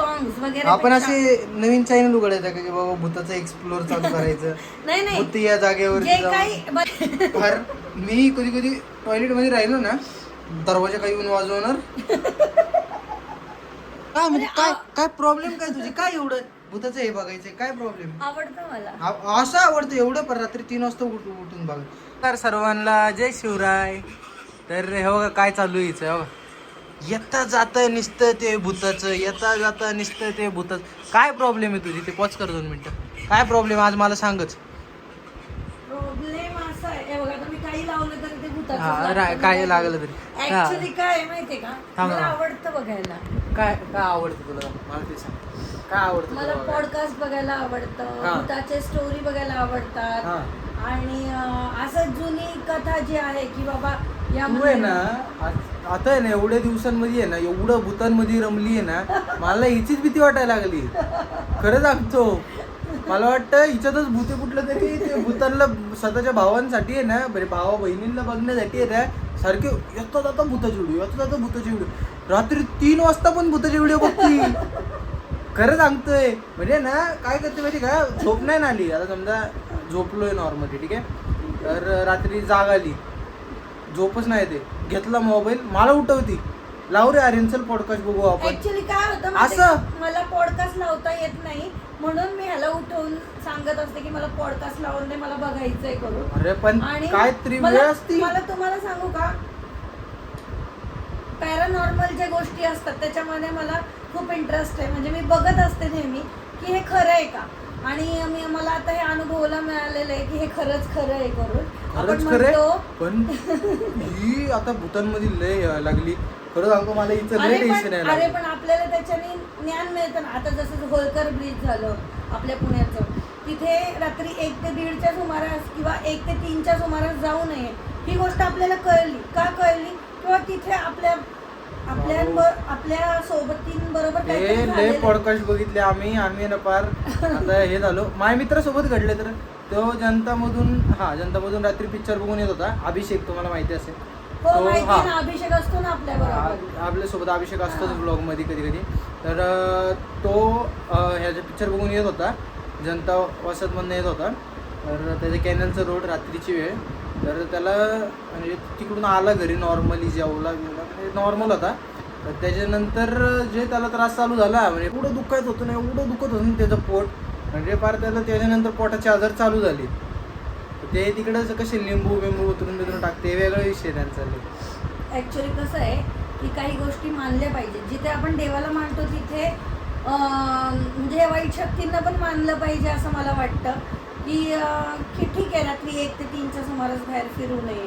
Songs वगैरे आपण असे नवीन चॅनल उघडायचं का की बाबा भूताचं एक्सप्लोर चालू करायचं? नाही नाही. भूत या जागेवर जे काही ब- फार मी कधी कधी टॉयलेटमध्ये राहिलो ना दरवाजा काही येऊन वाजवणार. काय म्हणजे काय काय प्रॉब्लेम काय तुझी? काय एवढं? भूताचं हे बघायचं काय प्रॉब्लेम आवडतं मला. असं आवडतं एवढं पण रात्री तीन वाजता उठ उठून बघ. तर सर्वांना जय शिवराय. तर हे बघा काय चालू आहे हे येता जात निसतं ते भूताचं येता जाता निसतं ते भूताचं काय प्रॉब्लेम आहे तुझी ते पॉच कर दोन मिनिटं काय प्रॉब्लेम आज मला सांगच प्रॉब्लेम असा आहे बघा तुम्ही काही लावलं तरी ते हा, रा- काय लागलं तरी. हा. ऍक्च्युली काय आहे माहितीये का थांब मला. आवडतं बघायला काय काय आवडतं तुला मला ते सांग काय आवडतं मला तुला बघायला? पॉडकास्ट बघायला आवडतं हा. भूताचे स्टोरी बघायला आवडतात हा. आणि अं, असं जुनी कथा जी आहे की बाबा या तू आहे ना आ- आता आहे ना एवढ्या दिवसांमध्ये आहे ना एवढं भूतांमध्ये रमली आहे ना मला हिचीच भीती वाटायला लागली. खरं सांगतो. मला वाटतं हिच्यातच भूते कुठलं तरी ते भूतांना स्वतःच्या भावांसाठी आहे ना बरे भावा बहिणींना बघण्यासाठी आहे ना सारखे येता जाता भूताचे व्हिडिओ येता जाता भूताचे व्हिडिओ रात्री तीन वाजता पण भूताचे व्हिडिओ बघती. खरं सांगतोय. म्हणजे ना काय करते माहिती का? झोप नाही ना आली. आता समजा झोपलोय नॉर्मली ठीक आहे? तर रात्री जाग आली. झोपच नाही ते घेतला मोबाईल मला उठवती. लाव रे आर्यनचल पॉडकास्ट बघू आपण. ऍक्च्युली काय होतं असं? मला पॉडकास्ट लावता येत नाही. म्हणून मी ह्याला उठवून सांगत असते की मला पॉडकास्ट लावून दे मला बघायचंय करून. अरे पण आणि काय तरी वेळ मला असती. मला तुम्हाला सांगू का? पॅरानॉर्मल ज्या गोष्टी असतात त्याच्यामध्ये मला खूप इंटरेस्ट आहे. म्हणजे मी बघत असते नेहमी की हे खरं आहे का? आणि मी मला आता हे अनुभवायला मिळालेलं आहे की हे खरंच खरं आहे करून. खरंच खरे म्हणतो पण ही आता भूतांमध्ये लय यायला लागली. खरं सांगतो मला हिचं लय अरे टेन्शन पण यायला अरे लागलं. पण आपल्याला त्याच्याने ज्ञान मिळतं ना. आता जसं होळकर ब्रिज झालं आपल्या पुण्याचं. तिथे रात्री एक ते दीडच्या सुमारास किंवा एक ते तीनच्या सुमारास जाऊ नये. ही गोष्ट आपल्याला कळली. का कळली? किंवा तिथे आपल्या आपल्या आपल्या सोबतींबरोबर काहीतरी हे लय झालेलं. आहे. पॉडकास्ट बघितले आम्ही आम्ही ना पार आता हे झालो. माझ्या मित्रासोबत घडले तर? तो जनतामधून हा जनतामधून रात्री पिक्चर बघून येत होता. अभिषेक तुम्हाला माहिती असेल. हो तो- माहिती. आहे ना अभिषेक असतो ना आपल्या बरोबर आपल्यासोबत अभिषेक असतोच ब्लॉगमध्ये कधी कधी तर अं, तो अं, ह्याचा पिक्चर बघून येत होता. जनता वसत मधनं येत होता. तर त्याच्या कॅनलचा रोड रात्रीची वेळ. तर त्याला म्हणजे तिकडून आला घरी नॉर्मली जेवला बिवला. म्हणजे नॉर्मल होता. तर त्याच्यानंतर जे त्याला त्रास चालू झाला म्हणजे एवढं दुखायचं होतं ना एवढं दुखत होतं ना त्याचं पोट. म्हणजे फार त्याला त्याच्यानंतर पोटाचे आजार चालू झाले. ते तिकडं कसे लिंबू बिंबू उतरून बितरून टाकते वेगळा विषय त्यांचा. ऍक्च्युली कसं आहे की काही गोष्टी मानल्या पाहिजेत. जिथे आपण देवाला मानतो तिथे म्हणजे वाईट शक्तींना पण मानलं पाहिजे असं मला वाटतं. की की ठीक आहे रात्री एक ते तीनच्या सुमारास बाहेर फिरू नये.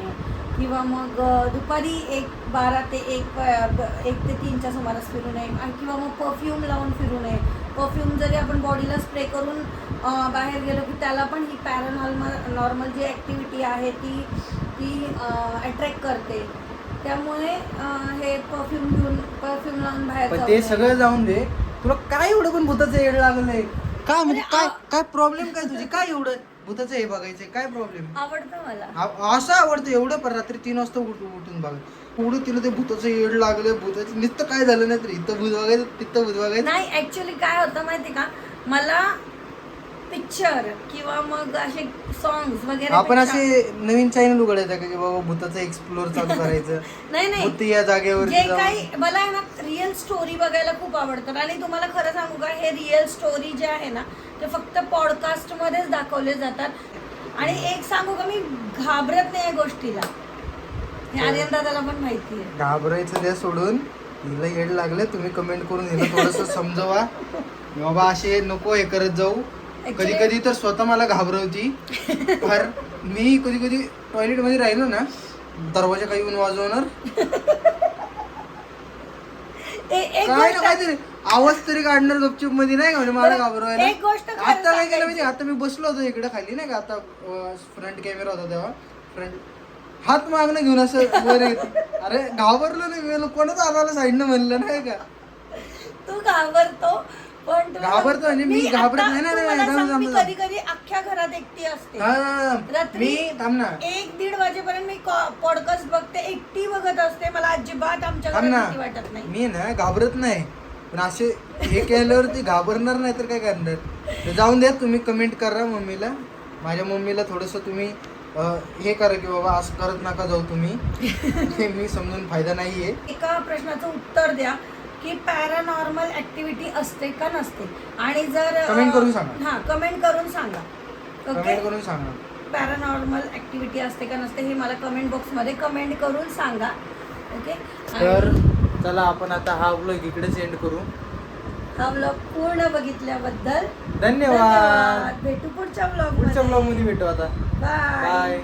किंवा मग दुपारी एक बारा ते एक एक ते तीनच्या सुमारास फिरू नये. आणि किंवा मग परफ्यूम लावून फिरू नये. परफ्यूम जरी आपण बॉडीला स्प्रे करून बाहेर गेलो की त्याला पण ही पॅरानॉर्मल नॉर्मल जी ॲक्टिव्हिटी आहे ती ती अट्रॅक्ट करते. त्यामुळे हे परफ्यूम घेऊन परफ्यूम लावून बाहेर ते. सगळं जाऊन दे. तुला काय एवढं पण भूताचं येड लागलंय? काय म्हणजे काय काय प्रॉब्लेम काय तुझी? काय एवढं? भूताचं हे बघायचंय. काय प्रॉब्लेम आवडतं मला. असं आवडतं एवढं पण रात्री तीन वाजता उठ उठून बघ. एवढं तिला ते भूताचं येड लागलं भूताचं नुसतं काय झालं नाही तर इथं भूत बघायचं तिथं भूत बघायचं. नाही ऍक्च्युली काय होतं माहिती का? मला पिक्चर किंवा मग असे सॉंग्स वगैरे आपण पेक्षा- असे नवीन चॅनल उघडायचं का की बाबा भूताचं एक्सप्लोर चालू करायचं? नाही नाही. या जागेवर जे काही मला आहे ना रिअल स्टोरी बघायला खूप आवडतात. आणि तुम्हाला खरं सांगू का हे रिअल स्टोरी जे आहे ना ते फक्त पॉडकास्ट मध्येच दाखवले जातात. आणि एक सांगू का मी घाबरत नाही या गोष्टीला. हे आर्यन दादाला पण माहिती आहे. घाबरायचं द्या सोडून. हिला येड लागलं तुम्ही कमेंट करून हिला थोडस समजवा. बाबा असे नको हे करत जाऊ. कधी कधी तर स्वतः मला घाबरवती. फार मी कधी कधी टॉयलेटमध्ये राहिलो ना दरवाजा काही येऊन वाजवणार. काय ना गोष्ट- काहीतरी आवाज तरी काढणार गपचूपमध्ये नाही का? म्हणजे मला घाबरवायला. आता काय केलं. माहिती आता मी बसलो होतो इकडे खाली नाही का? आता फ्रंट कॅमेरा होता तेव्हा. फ्रंट हात मागणं घेऊन असं वर. अरे घाबरलो नाही कोणाच आला साईडनं म्हणलं नाही का? तू घाबरतो. पण घाबरतो म्हणजे मी आता घाबरत नाही, नाही, नाही, तुम्हाला थांब, सांग, थांब, मी थांब. कधी कधी अख्ख्या घरात एकटी असते. रात्री- मी थांब ना. एक दीड वाजेपर्यंत मी पॉडकास्ट बघते एकटी बघत असते. मला अजिबात आमच्या थांब घरात ना. भीती वाटत नाही. मी ना घाबरत नाही. पण असे हे केल्यावर ते घाबरणार नाही तर काय करणार? तर जाऊन द्या तुम्ही कमेंट करा मम्मीला. माझ्या मम्मीला थोडंसं तुम्ही अं, हे करा की बाबा असं करत नका जाऊ तुम्ही. हे मी समजून फायदा नाही आहे एका प्रश्नाचं उत्तर द्या. की पॅरानॉर्मल ऍक्टिव्हिटी असते का नसते. आणि जर Comment करून सांगा. हा कमेंट करून सांगा. ओके कमेंट करून सांगा. पॅरानॉर्मल ऍक्टिव्हिटी असते का नसते हे मला कमेंट बॉक्समध्ये कमेंट करून सांगा. ओके तर चला आपण आता हा ब्लॉग इकडेच एंड करू. हा ब्लॉग पूर्ण बघितल्याबद्दल धन्यवाद. भेटू पुढच्या ब्लॉग पुढच्या ब्लॉगमध्ये भेटू आता. Bye bye